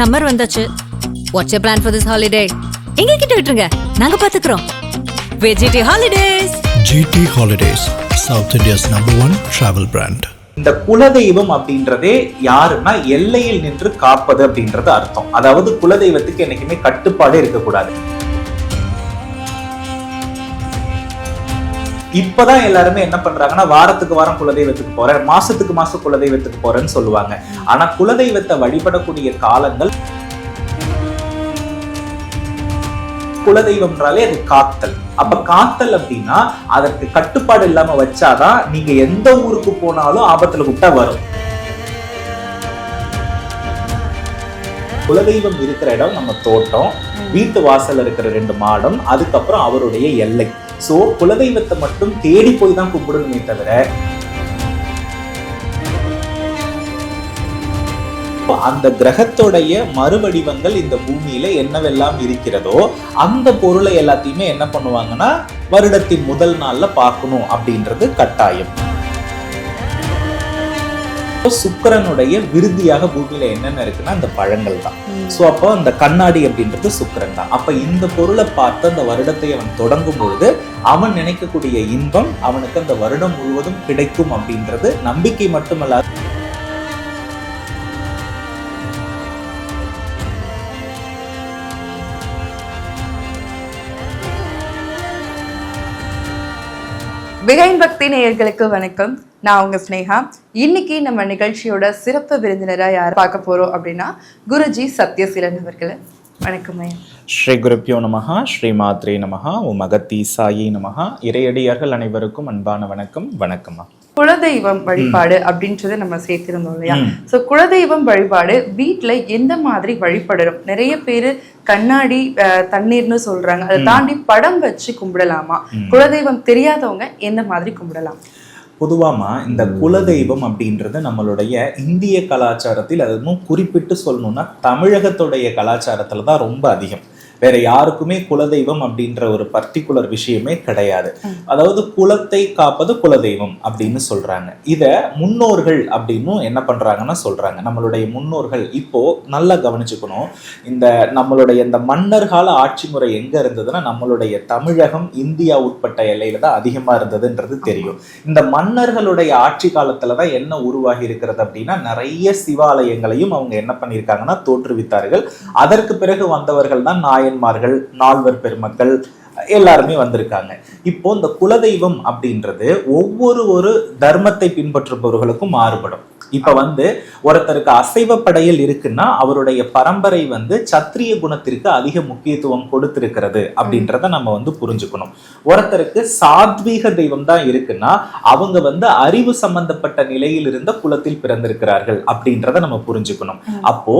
Summer வந்தாச்சு. What's you plan for this holiday எங்க கிட்ட விட்டுருங்க. நாங்க பாத்துக்கிறோம். வெஜிடி holidays GT Holidays, South India's number one travel brand. இந்த குலதெய்வம் அப்படின்றதே யாருன்னா எல்லையில் நின்று காப்பது அப்படின்றது அர்த்தம். அதாவது குலதெய்வத்துக்கு என்னைக்குமே கட்டுப்பாடு இருக்கக்கூடாது. இப்பதான் எல்லாருமே என்ன பண்றாங்கன்னா வாரத்துக்கு வாரம் குலதெய்வத்துக்கு போறேன் மாசத்துக்கு மாசம் குலதெய்வத்துக்கு போறேன்னு சொல்லுவாங்க. ஆனா குலதெய்வத்தை வழிபடக்கூடிய காலங்கள் குலதெய்வம்ன்றாலே அது காத்தல். அப்ப காத்தல் அப்படின்னா அதற்கு கட்டுப்பாடு இல்லாம வச்சாதான் நீங்க எந்த ஊருக்கு போனாலும் ஆபத்துல கூப்பிட்டா வரும். குலதெய்வம் இருக்கிற இடம் நம்ம தோட்டம் வீட்டு வாசல்ல இருக்கிற ரெண்டு மாடம் அதுக்கப்புறம் அவருடைய எல்லை. சோ குலதெய்வத்தை மட்டும் தேடி போய் தான் கும்பிடணுமே தவிர அந்த கிரகத்தோடைய மறுவடிவங்கள் இந்த பூமியில என்னவெல்லாம் இருக்கிறதோ அந்த பொருளை எல்லாத்தையுமே என்ன பண்ணுவாங்கன்னா வருடத்தின் முதல் நாள்ல பார்க்கணும் அப்படின்றது கட்டாயம். சுக்கிரனுடைய விருதியாக பூமியில என்னென்ன இருக்குன்னா அந்த பழங்கள் தான். சோ அப்போ அந்த கண்ணாடி அப்படின்றது சுக்கிரன் தான். அப்ப இந்த பொருளை பார்த்து அந்த வருடத்தை அவன் தொடங்கும் பொழுது அவன் நினைக்கக்கூடிய இன்பம் அவனுக்கு அந்த வருடம் முழுவதும் கிடைக்கும் அப்படின்றது நம்பிக்கை மட்டுமல்ல. பிகைன் பக்தி நேயர்களுக்கு வணக்கம். நான் உங்க ஸ்னேகா இன்னைக்கு நம்ம நிகழ்ச்சியோட சிறப்பு விருந்தினரா யார் பார்க்க போறோம் அப்படின்னா குருஜி சத்யசீலன் அவர்களை. வணக்கம் ஸ்ரீ குருப்பியோ நமஹா ஸ்ரீ மாத்ரே நமஹா உம் அகத்தி சாயி நமஹா. இறையடியார்கள் அனைவருக்கும் அன்பான வணக்கம் வணக்கம்மா. குலதெய்வம் வழிபாடு அப்படின்றத நம்ம சேர்த்திருந்தோம் இல்லையா. சோ குலதெய்வம் வழிபாடு வீட்ல எந்த மாதிரி வழிபடணும்? நிறைய பேரு கண்ணாடி அஹ், தண்ணீர்னு சொல்றாங்க. அதை தாண்டி படம் வச்சு கும்பிடலாமா? குலதெய்வம் தெரியாதவங்க எந்த மாதிரி கும்பிடலாம்? பொதுவாமா இந்த குலதெய்வம் அப்படின்றது நம்மளுடைய இந்திய கலாச்சாரத்தில் அதுவும் குறிப்பிட்டு சொல்லணும்னா தமிழகத்துடைய கலாச்சாரத்துல தான் ரொம்ப அதிகம். வேற யாருக்குமே குலதெய்வம் அப்படின்ற ஒரு பர்டிகுலர் விஷயமே கிடையாது. அதாவது குலத்தை காப்பது குலதெய்வம் அப்படின்னு சொல்றாங்க. இத முன்னோர்கள் அப்படின்னு என்ன பண்றாங்கன்னா சொல்றாங்க. நம்மளுடைய முன்னோர்கள் இப்போ நல்லா கவனிச்சுக்கணும். இந்த நம்மளுடைய இந்த மன்னர் கால ஆட்சி முறை எங்க இருந்ததுன்னா நம்மளுடைய தமிழகம் இந்தியா உட்பட்ட எல்லையில தான் அதிகமா இருந்ததுன்றது தெரியும். இந்த மன்னர்களுடைய ஆட்சி காலத்துல தான் என்ன உருவாகி இருக்கிறது அப்படின்னா நிறைய சிவாலயங்களையும் அவங்க என்ன பண்ணியிருக்காங்கன்னா தோற்றுவித்தார்கள். அதற்கு பிறகு வந்தவர்கள் தான் நாயன்மார்கள் நால்வர் பெருமக்கள் எல்லாருமே வந்திருக்காங்க. இப்போ இந்த குலதெய்வம் அப்படின்றது ஒவ்வொரு ஒரு தர்மத்தை பின்பற்றுபவர்களுக்கும் மாறுபடும். இப்ப வந்து ஒருத்தருக்கு அசைவ படையில் இருக்குன்னா அவருடைய பரம்பரை வந்து சத்திரிய குணத்திற்கு அதிக முக்கியத்துவம் கொடுத்திருக்கிறது அப்படின்றத நம்ம வந்து புரிஞ்சுக்கணும். ஒருத்தருக்கு சாத்வீக தெய்வம் தான் இருக்குன்னா அவங்க வந்து அறிவு சம்பந்தப்பட்ட நிலையில் இருந்த குலத்தில் பிறந்திருக்கிறார்கள் அப்படின்றத நம்ம புரிஞ்சுக்கணும். அப்போ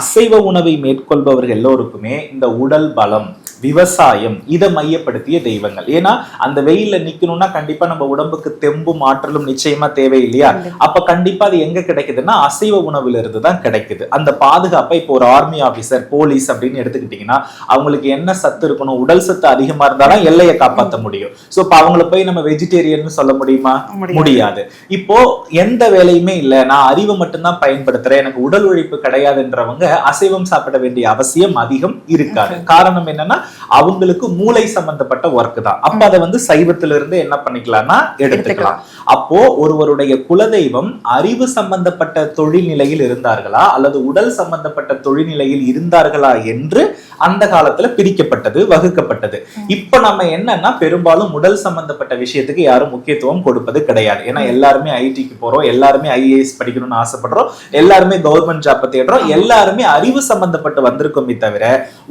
அசைவ உணவை மேற்கொள்பவர்கள் எல்லோருக்குமே இந்த உடல் பலம் விவசாயம். இதை மையப்படுத்திய தெய்வங்கள். ஏன்னா அந்த வெயில்ல நிக்கணும்னா கண்டிப்பா நம்ம உடம்புக்கு தெம்பும் ஆற்றலும் நிச்சயமா தேவை இல்லையா அப்ப கண்டிப்பா அது எங்க கிடைக்குதுன்னா அசைவ உணவுல இருந்து தான் கிடைக்குது. அந்த பாதுகாப்பை இப்போ ஒரு ஆர்மி ஆபீசர் போலீஸ் அப்படின்னு எடுத்துக்கிட்டீங்கன்னா அவங்களுக்கு என்ன சத்து இருக்கணும் உடல் சத்து அதிகமா இருந்தாலும் எல்லையை காப்பாற்ற முடியும். சோ இப்ப அவங்கள போய் நம்ம வெஜிடேரியன் சொல்ல முடியுமா? முடியாது. முடியாது. இப்போ எந்த வேலையுமே இல்ல. நான் அறிவை மட்டும்தான் பயன்படுத்துறேன். எனக்கு உடல் உழைப்பு கிடையாதுன்றவங்க அசைவம் சாப்பிட வேண்டிய அவசியம் அதிகம் இருக்காது. காரணம் என்னன்னா அவங்களுக்கு மூளை சம்பந்தப்பட்ட ஒர்க் தான். அப்ப அதை வந்து சைவத்துல இருந்து என்ன பண்ணிக்கலாம்னா எடுத்துக்கலாம். அப்போ ஒருவருடைய குலதெய்வம் அறிவு சம்பந்தப்பட்ட தொழில் நிலையில் இருந்தார்களா? அல்லது உடல் சம்பந்தப்பட்ட தொழில் நிலையில் இருந்தார்களா என்று அந்த காலத்துல பிரிக்கப்பட்டது வகுக்கப்பட்டது. இப்ப நம்ம என்னன்னா பெரும்பாலும் உடல் சம்பந்தப்பட்ட விஷயத்துக்கு யாரும் முக்கியத்துவம் கொடுப்பது கிடையாது. ஏன்னா எல்லாருமே ஐடிக்கு போறோம் எல்லாருமே ஐஏஎஸ் படிக்கணும்னு ஆசைப்படுறோம் எல்லாருமே கவர்மெண்ட் ஜாப்பை தேடுறோம் எல்லாருமே அறிவு சம்பந்தப்பட்டு வந்திருக்கோமே தவிர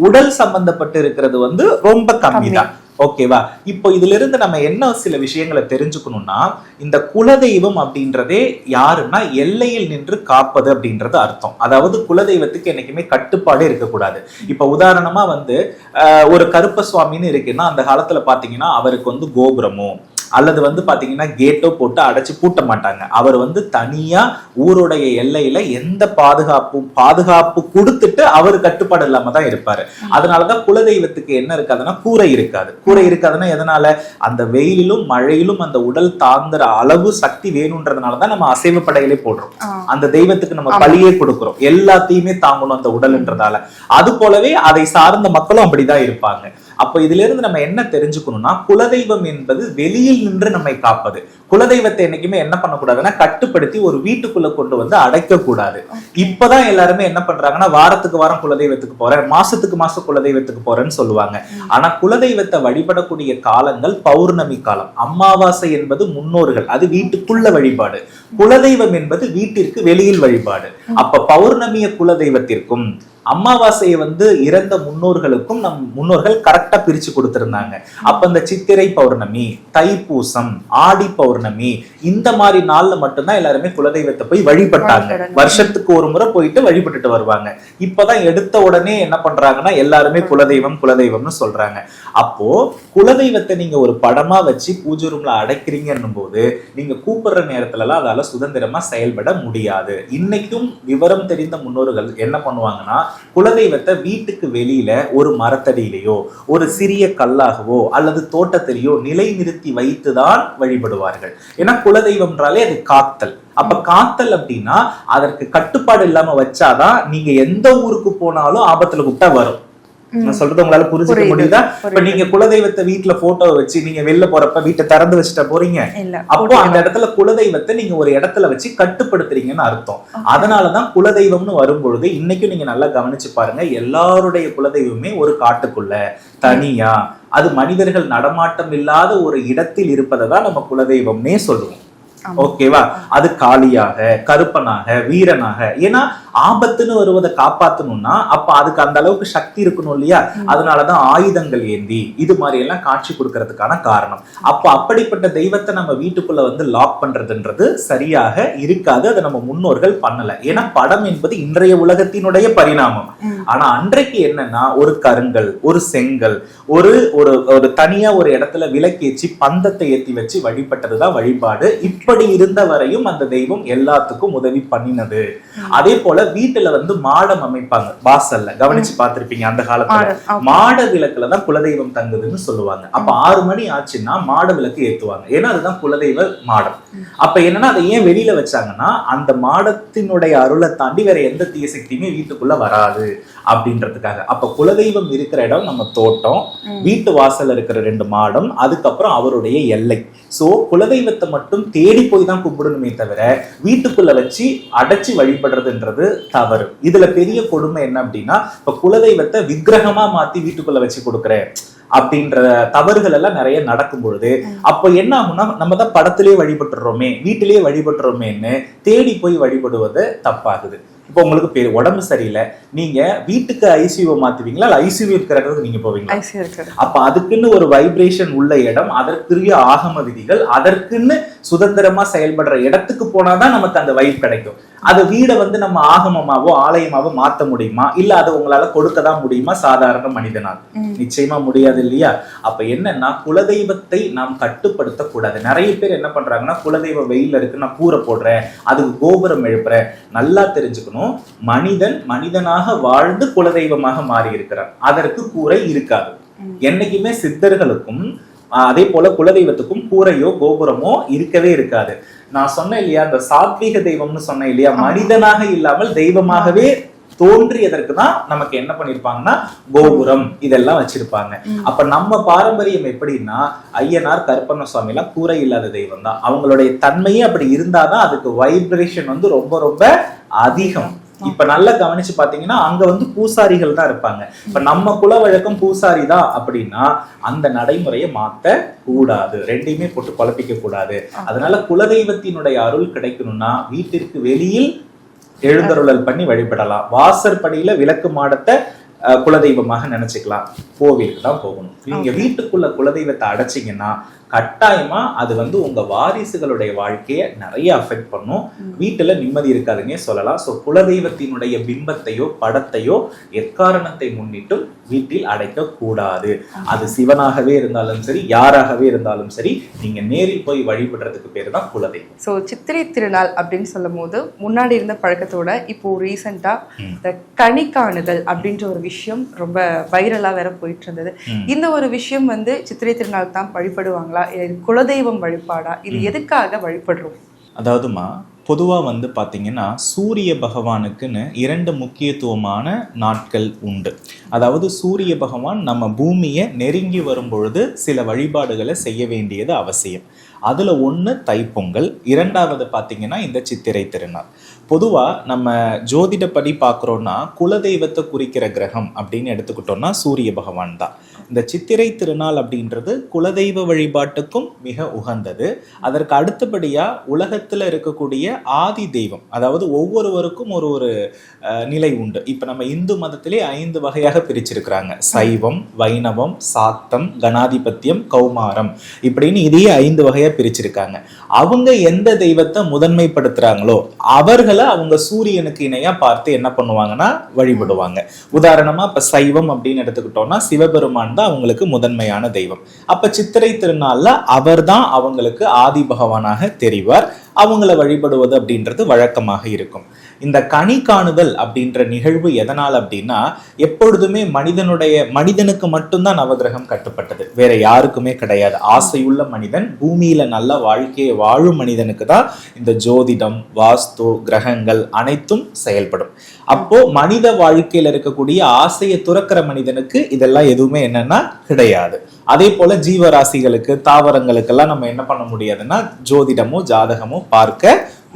உடல் சம்பந்தப்பட்டு இருக்கிறது வந்து ரொம்ப கம்மி. தான் ஓகேவா இப்போ இதுல இருந்து நம்ம என்ன சில விஷயங்களை தெரிஞ்சுக்கணும்னா இந்த குலதெய்வம் அப்படின்றதே யாருன்னா எல்லையில் நின்று காப்பது அப்படின்றது அர்த்தம். அதாவது குலதெய்வத்துக்கு என்னைக்குமே கட்டுப்பாடே இருக்கக்கூடாது. இப்ப உதாரணமா வந்து ஒரு கருப்ப சுவாமின்னு இருக்குன்னா அந்த காலத்துல பாத்தீங்கன்னா அவருக்கு வந்து கோபுரமோ அல்லது வந்து பாத்தீங்கன்னா கேட்டோ போட்டு அடைச்சு பூட்ட மாட்டாங்க. அவர் வந்து தனியா ஊருடைய எல்லையில எந்த பாதுகாப்பும் பாதுகாப்பு கொடுத்துட்டு அவர் கட்டுப்பாடு இல்லாம தான் இருப்பாரு. அதனாலதான் குலதெய்வத்துக்கு என்ன இருக்காதுன்னா கூரை இருக்காது. கூரை இருக்காதுன்னா எதனால? அந்த வெயிலிலும் மழையிலும் அந்த உடல் தாங்குற அளவு சக்தி வேணும்ன்றதுனால தான் நம்ம அசைவ படையிலே போடுறோம். அந்த தெய்வத்துக்கு நம்ம. பலியே கொடுக்கிறோம். எல்லாத்தையுமே தாங்கணும் அந்த உடல்ன்றதால. அது போலவே அதை சார்ந்த மக்களும் அப்படிதான் இருப்பாங்க. அப்ப இதுல இருந்து நம்ம என்ன தெரிஞ்சுக்கணும்னா குலதெய்வம் என்பது வெளியில் நின்று நம்மை காப்பது. குலதெய்வத்தை என்னைக்குமே என்ன பண்ணக்கூடாதுன்னா கட்டுப்படுத்தி ஒரு வீட்டுக்குள்ள கொண்டு வந்து அடைக்க கூடாது இப்பதான் எல்லாருமே என்ன பண்றாங்கன்னா வாரத்துக்கு வாரம் குலதெய்வத்துக்கு போறேன் மாசத்துக்கு மாசம் குலதெய்வத்துக்கு போறேன்னு சொல்லுவாங்க. ஆனா குலதெய்வத்தை வழிபடக்கூடிய காலங்கள் பௌர்ணமி காலம். அமாவாசை என்பது முன்னோர்கள் அது வீட்டுக்குள்ள வழிபாடு. குலதெய்வம் என்பது வீட்டிற்கு வெளியில் வழிபாடு. அப்ப பௌர்ணமிய குலதெய்வத்திற்கும் அமாவாசையை வந்து இறந்த முன்னோர்களுக்கும் நம் முன்னோர்கள் கரெக்டா பிரிச்சு கொடுத்திருந்தாங்க. அப்ப இந்த சித்திரை பௌர்ணமி தைப்பூசம் ஆடி பௌர்ணமி இந்த மாதிரி நாள்ல மட்டும்தான் எல்லாருமே குலதெய்வத்தை போய் வழிபட்டாங்க. வருஷத்துக்கு ஒரு முறை போயிட்டு வழிபட்டுட்டு வருவாங்க. இப்பதான் எடுத்த உடனே என்ன பண்றாங்கன்னா எல்லாருமே குலதெய்வம் குலதெய்வம்னு சொல்றாங்க. அப்போ குலதெய்வத்தை நீங்க ஒரு படமா வச்சு பூஜை ரூம்ல அடைக்கிறீங்கன்னும் போது நீங்க கூப்பிடுற நேரத்துல எல்லாம் அதால சுதந்திரமா செயல்பட முடியாது. இன்னைக்கும் விவரம் தெரிந்த முன்னோர்கள் என்ன பண்ணுவாங்கன்னா குலதெய்வத்தை வீட்டுக்கு வெளியில ஒரு மரத்தடியிலேயோ ஒரு சிறிய கல்லாகவோ அல்லது தோட்டத்திலேயோ நிலைநிறுத்தி வைத்துதான் வழிபடுவார்கள். ஏன்னா குலதெய்வம்ன்றாலே அது காத்தல். அப்ப காத்தல் அப்படின்னா அதற்கு கட்டுப்பாடு இல்லாம வச்சாதான் நீங்க எந்த ஊருக்கு போனாலும் ஆபத்துல கூப்பிட்டா வரும். நான் சொல்றது உங்களால புரிஞ்சுக்க முடியுதா? இப்ப. நீங்க குலதெய்வத்தை வீட்டுல போட்டோவை வச்சு நீங்க வெளில போறப்ப வீட்டை திறந்து வச்சுட்டா போறீங்க? அப்போ அந்த இடத்துல குலதெய்வத்தை நீங்க ஒரு இடத்துல வச்சு கட்டுப்படுத்துறீங்கன்னு அர்த்தம். அதனாலதான் குலதெய்வம்னு வரும்பொழுது இன்னைக்கும் நீங்க நல்லா கவனிச்சு பாருங்க எல்லாருடைய குலதெய்வமே ஒரு காட்டுக்குள்ள தனியா. அது மனிதர்கள் நடமாட்டம் இல்லாத ஒரு இடத்தில் இருப்பதை தான் நம்ம குலதெய்வம்னே சொல்லுவோம். ஓகேவா அது காளியாக கருப்பனாக வீரனாக. ஏன்னா ஆபத்துன்னு வருவதை காப்பாத்தணும்னா அப்ப அதுக்கு அந்த அளவுக்கு சக்தி இருக்கணும் இல்லையா? அதனாலதான் ஆயுதங்கள் ஏந்தி இது மாதிரி எல்லாம் காட்சி கொடுக்கறதுக்கான காரணம். அப்போ அப்படிப்பட்ட தெய்வத்தை நம்ம வீட்டுக்குள்ள வந்து லாக் பண்றதுன்றது சரியாக இருக்காது. அதை நம்ம முன்னோர்கள் பண்ணல. ஏன்னா படம் என்பது இன்றைய உலகத்தினுடைய பரிணாமம். ஆனா அன்றைக்கு என்னன்னா ஒரு கருங்கல் ஒரு செங்கல் ஒரு ஒரு ஒரு தனியா ஒரு இடத்துல விளக்கேற்றி பந்தத்தை ஏத்தி வச்சு வழிபட்டதுதான் வழிபாடு. இப்படி இருந்த வரையும் அந்த தெய்வம் எல்லாத்துக்கும் உதவி பண்ணினது. அதே போல வீட்டுல வந்து மாடம் அமைப்பாங்க. வாசல்ல. கவனிச்சு பார்த்திருப்பீங்க அந்த காலத்துல. மாடு, விளக்குல தான் குலதெய்வம் தங்குதுன்னு சொல்லுவாங்க. அப்ப ஆறு மணி ஆச்சுன்னா மாட விளக்கு ஏத்துவாங்க. ஏன்னா அதுதான் குலதெய்வ மாடம். அப்ப என்னன்னா அதை ஏன் வெளியில வச்சாங்கன்னா அந்த மாடத்தினுடைய அருளை தாண்டி வேற எந்த தீய சக்தியுமே வீட்டுக்குள்ள வராது அப்படின்றதுக்காக. அப்ப குலதெய்வம் இருக்கிற இடம் நம்ம தோட்டம். வீட்டு வாசல்ல இருக்கிற ரெண்டு மாடம் அதுக்கப்புறம் அவருடைய எல்லை. ஸோ குலதெய்வத்தை மட்டும் தேடி போய் தான் கும்பிடணுமே தவிர வீட்டுக்குள்ள வச்சு அடைச்சி வழிபடுறதுன்றது தவறு. இதுல பெரிய கொடுமை என்ன அப்படின்னா இப்ப குலதெய்வத்தை விக்கிரகமா மாத்தி வீட்டுக்குள்ள வச்சு கொடுக்குறேன் அப்படின்ற தவறுகள் எல்லாம் நிறைய நடக்கும் பொழுது அப்ப என்ன ஆகும்னா நம்ம தான் படத்திலேயே வழிபட்டுறோமே வீட்டிலேயே வழிபட்டுறோமேன்னு தேடி போய் வழிபடுவது தப்பாகுது. இப்போ உங்களுக்கு பேர் உடம்பு சரியில்லை நீங்க வீட்டுக்கு ஐசியூ மாத்துவீங்களா? இல்ல ஐசியூ இருக்கிற இடத்துக்கு நீங்க போவீங்களா? அப்ப அதுக்குன்னு ஒரு வைப்ரேஷன் உள்ள இடம் அதற்குரிய ஆகம விதிகள் அதற்குன்னு சுதந்திரமா செயல்படுற இடத்துக்கு போனாதான் நமக்கு அந்த வைப் கிடைக்கும். அது வீடை வந்து நம்ம ஆகமமாவோ ஆலயமாவோ மாத்த முடியுமா? இல்ல அதை உங்களால கொடுக்க தான் முடியுமா? சாதாரண மனிதனால். நிச்சயமா முடியாது இல்லையா? அப்ப என்னன்னா குலதெய்வத்தை நாம் கட்டுப்படுத்த கூடாது நிறைய பேர் என்ன பண்றாங்கன்னா குலதெய்வ வெயில்ல இருக்கு நான் கூரை போடுறேன் அதுக்கு கோபுரம் எழுப்புறேன் நல்லா தெரிஞ்சுக்கணும். மனிதன் மனிதனாக வாழ்ந்து குலதெய்வமாக மாறி இருக்கிறான் அதற்கு கூரை இருக்காது. என்னைக்குமே சித்தர்களுக்கும் அதே போல குலதெய்வத்துக்கும் கூரையோ கோபுரமோ இருக்கவே இருக்காது நான் சொன்னேன் இல்லையா அந்த சாத்வீக தெய்வம்னு சொன்னேன் இல்லையா. மனிதனாக இல்லாமல் தெய்வமாகவே தோன்றியதற்கு தான் நமக்கு என்ன பண்ணிருப்பாங்கன்னா கோபுரம் இதெல்லாம் வச்சிருப்பாங்க. அப்ப நம்ம பாரம்பரியம் எப்படின்னா ஐயனார் கருப்பண்ண சுவாமி எல்லாம் கூரை இல்லாத தெய்வம் தான் அவங்களுடைய தன்மையே அப்படி இருந்தாதான் அதுக்கு வைப்ரேஷன் வந்து ரொம்ப ரொம்ப அதிகம் இப்ப நல்லா கவனிச்சு பாத்தீங்கன்னா அங்க வந்து பூசாரிகள் தான் இருப்பாங்க. இப்ப நம்ம குல வழக்கம் பூசாரி தான் அப்படின்னா அந்த நடைமுறையை மாத்த கூடாது. ரெண்டையுமே போட்டு குழப்பிக்க கூடாது. அதனால குலதெய்வத்தினுடைய அருள் கிடைக்கணும்னா வீட்டிற்கு வெளியில் எழுந்தருளல் பண்ணி வழிபடலாம். வாசற்படியில விளக்கு மாடத்தை குலதெய்வமாக நினைச்சுக்கலாம். கோவிலுக்கு தான் போகணும். நீங்க வீட்டுக்குள்ள குலதெய்வத்தை அடைச்சிங்கன்னா கட்டாயமா அது வந்து உங்க வாரிசுகளுடைய வாழ்க்கையை நிறைய அஃபெக்ட் பண்ணும். வீட்டுல நிம்மதி இருக்காதுன்னே சொல்லலாம். ஸோ குலதெய்வத்தினுடைய பிம்பத்தையோ படத்தையோ எக்காரணத்தை முன்னிட்டும் வீட்டில் அடைக்க கூடாது அது சிவனாகவே இருந்தாலும் சரி யாராகவே இருந்தாலும் சரி நீங்க நேரில் போய் வழிபடுறதுக்கு பேர் தான் குலதெய்வம். ஸோ சித்திரை திருநாள் அப்படின்னு சொல்லும் போது முன்னாடி இருந்த பழக்கத்தோட இப்போ ரீசெண்டா இந்த கனி காணுதல் அப்படின்ற ஒரு விஷயம் ரொம்ப வைரலா வேற போயிட்டு இருந்தது. இந்த ஒரு விஷயம் வந்து சித்திரை திருநாள் தான் வழிபடுவாங்களா குலதெய்வம் வழிபாடா? இது எதுக்காக வழிபடுறோம்? அதாவதுமா பொதுவாக வந்து பார்த்தீங்கன்னா சூரிய பகவானுக்குன்னு இரண்டு முக்கியத்துவமான நாட்கள் உண்டு. அதாவது சூரிய பகவான் நம்ம பூமியை நெருங்கி வரும் பொழுது சில வழிபாடுகளை செய்ய வேண்டியது அவசியம். அதில் ஒன்று தைப்பொங்கல் இரண்டாவது பார்த்தீங்கன்னா இந்த சித்திரை திருநாள். பொதுவாக நம்ம ஜோதிடப்படி பார்க்குறோன்னா குலதெய்வத்தை குறிக்கிற கிரகம் அப்படின்னு எடுத்துக்கிட்டோம்னா சூரிய பகவான் தான். இந்த சித்திரை திருநாள் அப்படின்றது குலதெய்வ வழிபாட்டுக்கும் மிக உகந்தது. அதற்கு அடுத்தபடியாக உலகத்தில் இருக்கக்கூடிய ஆதி தெய்வம் அதாவது ஒவ்வொருவருக்கும் ஒரு ஒரு நிலை உண்டு. இப்போ நம்ம இந்து மதத்திலே ஐந்து வகையாக பிரிச்சிருக்கிறாங்க. சைவம் வைணவம் சாத்தம் கணாதிபத்தியம் கௌமாரம் இப்படின்னு இதையே ஐந்து வகையாக பிரிச்சிருக்காங்க. அவங்க எந்த தெய்வத்தை முதன்மைப்படுத்துறாங்களோ அவர்களை அவங்க சூரியனுக்கு இணையா பார்த்து என்ன பண்ணுவாங்கன்னா வழிபடுவாங்க. உதாரணமா இப்ப சைவம் அப்படின்னு எடுத்துக்கிட்டோம்னா சிவபெருமான் தான் அவங்களுக்கு முதன்மையான தெய்வம். அப்ப சித்திரை திருநாள்ல அவர்தான் அவங்களுக்கு ஆதி பகவானாக தெரிவார். அவங்கள வழிபடுவது அப்படின்றது வழக்கமாக இருக்கும். இந்த கனி காணுதல் அப்படின்ற நிகழ்வு எதனால் அப்படின்னா எப்பொழுதுமே மனிதனுடைய மனிதனுக்கு மட்டும்தான் நவகிரகம் கட்டுப்பட்டது. வேற யாருக்குமே கிடையாது. ஆசையுள்ள மனிதன் பூமியில நல்ல வாழ்க்கையை வாழும் மனிதனுக்கு தான் இந்த ஜோதிடம் வாஸ்து கிரகங்கள் அனைத்தும் செயல்படும். அப்போ மனித வாழ்க்கையில இருக்கக்கூடிய ஆசையை துறக்கிற மனிதனுக்கு இதெல்லாம் எதுவுமே என்னன்னா கிடையாது. அதே போல ஜீவராசிகளுக்கு தாவரங்களுக்கெல்லாம் நம்ம என்ன பண்ண முடியாதுன்னா ஜோதிடமோ ஜாதகமோ பார்க்க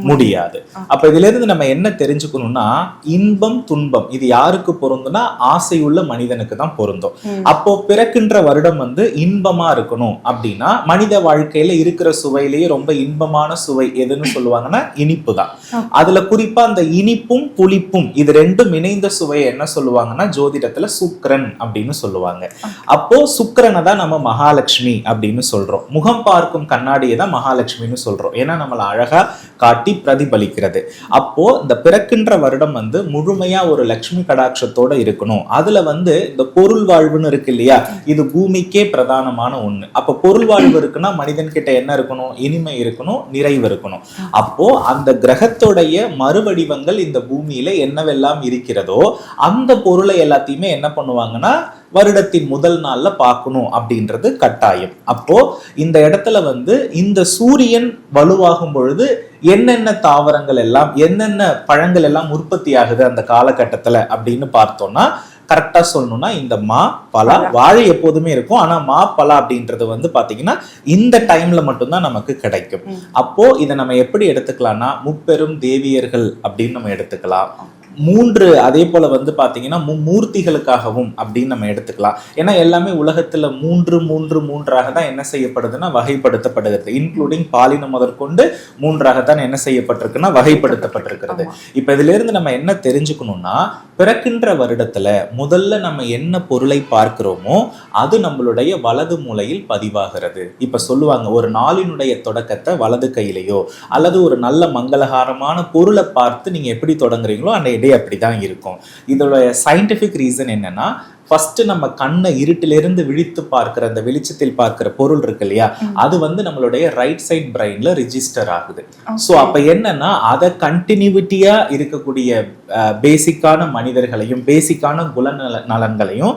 முடியாது. அப்ப இதுல இருந்து நம்ம என்ன தெரிஞ்சுக்கணும்னா இன்பம் துன்பம் இது யாருக்கு பொருந்தும்னா ஆசையுள்ள மனிதனுக்கு தான் பொருந்தும். அப்போ பிறக்கின்ற வருடம் வந்து இன்பமா இருக்கணும் அப்படின்னா மனித வாழ்க்கையில இருக்கிற சுவையிலேயே ரொம்ப இன்பமான சுவை எதுன்னு சொல்லுவாங்கன்னா இனிப்பு தான். அதுல குறிப்பா அந்த இனிப்பும் புளிப்பும் இது ரெண்டும் இணைந்த சுவையை என்ன சொல்லுவாங்கன்னா ஜோதிடத்துல சுக்கிரன் அப்படின்னு சொல்லுவாங்க. அப்போ சுக்கிரனை தான் நம்ம மகாலட்சுமி அப்படின்னு சொல்றோம். முகம் பார்க்கும் கண்ணாடியை தான் மகாலட்சுமின்னு சொல்றோம். ஏன்னா நம்மள அழகா காட்டி பிரதிபலிக்கிறது. அப்போ இந்த பிறக்கின்ற வருடம் வந்து முழுமையா ஒரு லட்சுமி கடாட்சத்தோட இருக்கணும். அதுல வந்து இந்த பொருள் வாழ்வுன்னு இருக்கு இல்லையா? இது பூமிக்கே பிரதானமான ஒண்ணு. அப்ப பொருள் வாழ்வு இருக்குன்னா மனிதன் கிட்ட என்ன இருக்கணும்? இனிமை இருக்கணும் நிறைவு இருக்கணும். அப்போ அந்த கிரகத்தோடைய மறுவடிவங்கள் இந்த பூமியில என்னவெல்லாம் இருக்கிறதோ அந்த பொருளை எல்லாத்தையுமே என்ன பண்ணுவாங்கன்னா வருடத்தின் முதல் நாள்ல பார்க்கணும் அப்படின்றது கட்டாயம். அப்போ இந்த இடத்துல வந்து இந்த சூரியன் வலுவாகும் பொழுது என்னென்ன தாவரங்கள் எல்லாம் என்னென்ன பழங்கள் எல்லாம் உற்பத்தி ஆகுது அந்த காலகட்டத்துல அப்படின்னு பார்த்தோம்னா கரெக்டா சொல்லணும்னா இந்த மா பலா வாழை எப்போதுமே இருக்கும். ஆனா மா பலா அப்படின்றது வந்து பாத்தீங்கன்னா இந்த டைம்ல மட்டும்தான் நமக்கு கிடைக்கும். அப்போ இதை நம்ம எப்படி எடுத்துக்கலாம்னா முப்பெரும் தேவியர்கள் அப்படின்னு நம்ம எடுத்துக்கலாம். மூன்று அதே போல வந்து பாத்தீங்கன்னா மும்மூர்த்திகளுக்காகவும் அப்படின்னு நம்ம எடுத்துக்கலாம். ஏன்னா எல்லாமே உலகத்துல மூன்று மூன்று மூன்றாக தான் என்ன செய்யப்படுதுன்னா வகைப்படுத்தப்படுகிறது. இன்க்ளூடிங் பாலினம் முதற்கொண்டு மூன்றாக தான் என்ன செய்யப்பட்டிருக்குன்னா வகைப்படுத்தப்பட்டிருக்கிறது. இப்ப இதுல இருந்து நம்ம என்ன தெரிஞ்சுக்கணும்னா பிறக்கின்ற வருடத்துல முதல்ல நம்ம என்ன பொருளை பார்க்கிறோமோ அது நம்மளுடைய வலது மூலையில் பதிவாகிறது. இப்ப சொல்லுவாங்க ஒரு நாளினுடைய தொடக்கத்தை வலது கையிலையோ அல்லது ஒரு நல்ல மங்களகாரமான பொருளை பார்த்து நீங்க எப்படி தொடங்குறீங்களோ அந்த இடே அப்படிதான் இருக்கும். இதோட சயின்டிபிக் ரீசன் என்னன்னா ஃபர்ஸ்ட் நம்ம கண்ணை இருட்டிலிருந்து விழித்து பார்க்கிற அந்த வெளிச்சத்தில் பார்க்கிற பொருள் இருக்கு இல்லையா? அது வந்து நம்மளுடைய ரைட் சைட் பிரைன்ல ரிஜிஸ்டர் ஆகுது. ஸோ அப்ப என்னன்னா அதை கண்டினியூட்டியா இருக்கக்கூடிய பேசிக்கான மனிதர்களையும் பேசிக்கான குணநல நலன்களையும்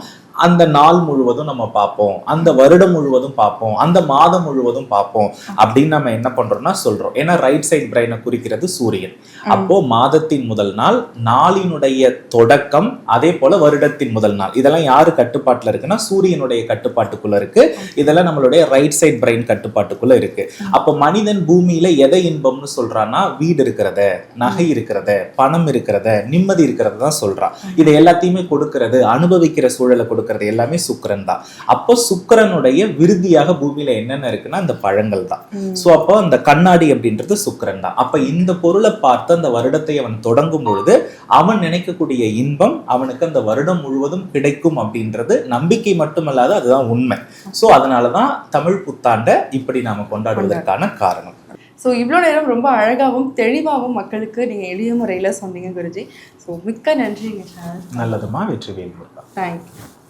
அந்த நாள் முழுவதும் நம்ம பார்ப்போம். அந்த வருடம் முழுவதும் பார்ப்போம். அந்த மாதம் முழுவதும் பார்ப்போம். அப்படின்னு நம்ம என்ன பண்றோம்னா சொல்றோம். ஏன்னா ரைட் சைட் பிரைனை குறிக்கிறது சூரியன். அப்போ மாதத்தின் முதல் நாள் நாளினுடைய தொடக்கம் அதே போல வருடத்தின் முதல் நாள். இதெல்லாம் யாரு கட்டுப்பாட்டுல இருக்குன்னா சூரியனுடைய கட்டுப்பாட்டுக்குள்ள இருக்கு. இதெல்லாம் நம்மளுடைய ரைட் சைட் பிரைன் கட்டுப்பாட்டுக்குள்ள இருக்கு. அப்போ மனிதன் பூமியில எதை இன்பம்னு சொல்றான்னா வீடு இருக்கிறத நகை இருக்கிறத பணம் இருக்கிறத நிம்மதி இருக்கிறத தான் சொல்றான் இதை எல்லாத்தையுமே கொடுக்கறது அனுபவிக்கிற சூழலை கொடுக்கறது கொடுக்கறது எல்லாமே சுக்கிரன் தான். அப்போ சுக்கிரனுடைய விருதியாக பூமியில என்னென்ன இருக்குன்னா இந்த பழங்கள் தான். சோ அப்போ அந்த கண்ணாடி அப்படின்றது சுக்கிரன் தான். அப்ப இந்த பொருளை பார்த்து அந்த வருடத்தை அவன் தொடங்கும் பொழுது அவன் நினைக்கக்கூடிய இன்பம் அவனுக்கு அந்த வருடம் முழுவதும் கிடைக்கும் அப்படின்றது நம்பிக்கை மட்டுமல்லாது அதுதான் உண்மை. சோ அதனாலதான் தமிழ் புத்தாண்டை இப்படி நாம கொண்டாடுவதற்கான காரணம். ஸோ இவ்வளோ நேரம் ரொம்ப அழகாகவும் தெளிவாகவும் மக்களுக்கு நீங்க எளிய முறையில சொன்னீங்க குருஜி. ஸோ மிக்க நன்றிங்க சார். நல்லதுமா வெற்றிவேல் முருகா தேங்க்யூ